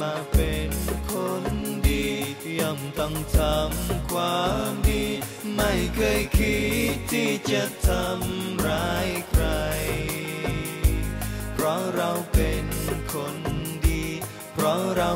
มาเป็นคนดีย่อมต้องทำความดี ไม่เคยคิดที่จะทำร้ายใคร เพราะเราเป็นคนดี เพราะเรา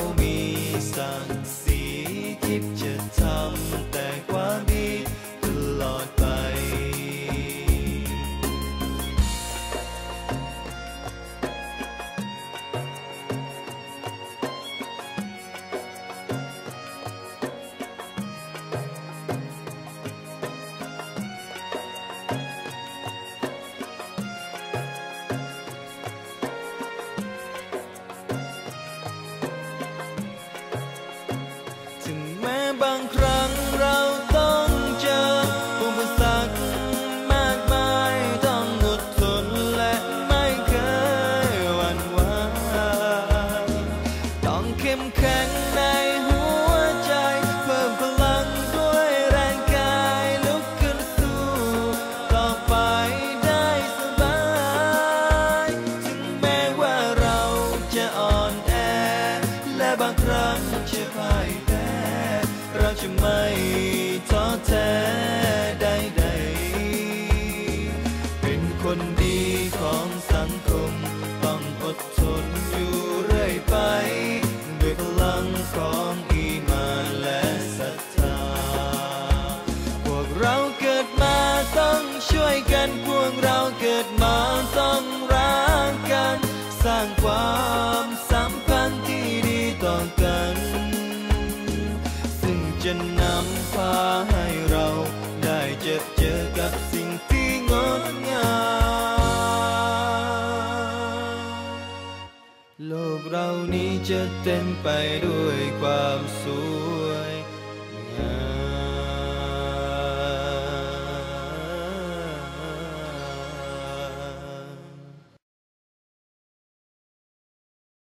บางครั้งเราต้องเจออุปสรรคมากมายต้องอดทนและไม่เคยหวั่นไหวต้องเข้มแข็งในหัวใจ เพิ่มพลังด้วยแรงกายลุกขึ้นสู้ต่อไปได้สบาย ถึงแม้ว่าเราจะอ่อนแอ และบางครั้งจะพ่ายแพ้ เราจะไม่ท้อแท้ใดๆเป็นคนดีของสังคม ต้องอดทนอยู่เรื่อยไป ด้วยพลังของอีมาและศรัทธา พวกเราเกิดมาต้องช่วยกัน พวกเราเกิดมาต้องรักกัน สร้างความ นำพาให้เราได้เจอเจอกับสิ่งที่งดงามโลกเรานี้จะเต็มไปด้วยความสุข